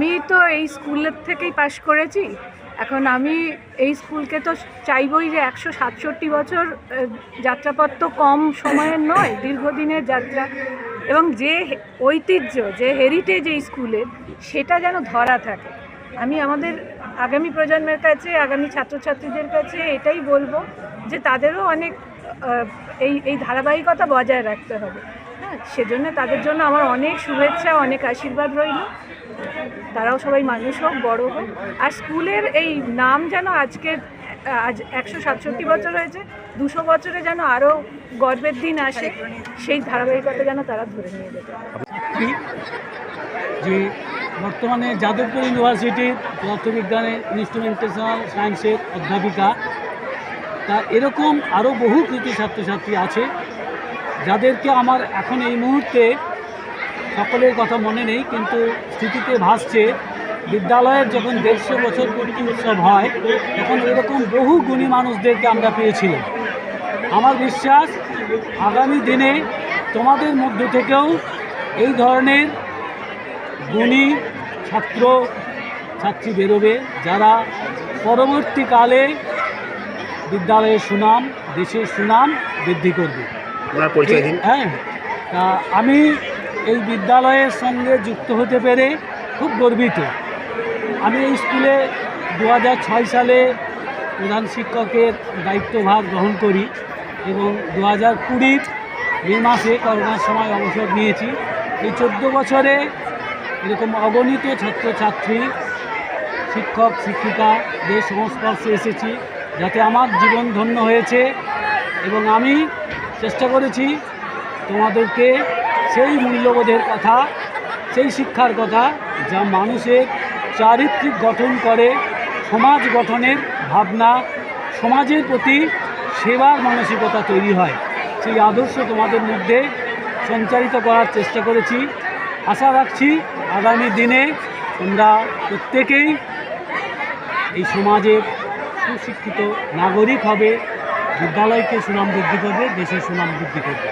আমি তো এই স্কুলের থেকেই পাশ করেছি। এখন আমি এই স্কুলকে তো চাইবই যে একশো সাতষট্টি বছর যাত্রাপথ তো কম সময়ের নয়, দীর্ঘদিনের যাত্রা। এবং যে ঐতিহ্য, যে হেরিটেজ এই স্কুলের, সেটা যেন ধরা থাকে। আমি আমাদের আগামী প্রজন্মের কাছে, আগামী ছাত্রছাত্রীদের কাছে এটাই বলব যে তাদেরও অনেক এই এই ধারাবাহিকতা বজায় রাখতে হবে। হ্যাঁ সেজন্য তাদের জন্য আমার অনেক শুভেচ্ছা, অনেক আশীর্বাদ রইল। তারাও সবাই মানুষ হোক, বড় হোক। আর স্কুলের এই নাম যেন আজকে আজ একশো সাতষট্টি বছর হয়েছে, দুশো বছরে যেন আরও গর্বের দিন আসে, সেই ধারাবাহিকতা যেন তারা ধরে নিয়ে যেতে যে বর্তমানে যাদবপুর ইউনিভার্সিটির পদার্থবিজ্ঞানের ইনস্ট্রুমেন্টেশনাল সায়েন্সের অধ্যাপিকা, তা এরকম আরও বহু কৃতি ছাত্রছাত্রী আছে, যাদেরকে আমার এখন এই মুহূর্তে সকলের কথা মনে নেই কিন্তু স্মৃতিতে ভাসছে বিদ্যালয়ের যখন দেড়শো বছর পূর্তি উৎসব হয় তখন এরকম বহু গুণী মানুষদেরকে আমরা পেয়েছিলাম। আমার বিশ্বাস আগামী দিনে তোমাদের মধ্য থেকেও এই ধরনের গুণী ছাত্র ছাত্রী বেরোবে যারা পরবর্তীকালে বিদ্যালয়ের সুনাম দেশের সুনাম বৃদ্ধি করবে। হ্যাঁ আমি এই বিদ্যালয়ের সঙ্গে যুক্ত হতে পেরে খুব গর্বিত। আমি এই স্কুলে দু সালে প্রধান শিক্ষকের দায়িত্বভার গ্রহণ করি এবং দু হাজার কুড়ির মে মাসে করোনার সময় অবসর নিয়েছি। এই চোদ্দ বছরে এরকম অগণিত ছাত্রছাত্রী, শিক্ষক, শিক্ষিকা শিক্ষিকাদের সংস্পর্শে এসেছি যাতে আমার জীবন ধন্য হয়েছে এবং আমি চেষ্টা করেছি তোমাদেরকে সেই মূল্যবোধের কথা, সেই শিক্ষার কথা যা মানুষের চারিত্রিক গঠন করে, সমাজ গঠনের ভাবনা, সমাজের প্রতি সেবার মানসিকতা তৈরি হয়। সেই আদর্শ তোমাদের মধ্যে সঞ্চারিত করার চেষ্টা করেছি। আশা রাখছি আগামী দিনে তোমরা প্রত্যেকেই এই সমাজের সুশিক্ষিত নাগরিক হবে, বিদ্যালয়কে সুনাম বৃদ্ধি করবে, দেশের সুনাম বৃদ্ধি করবে।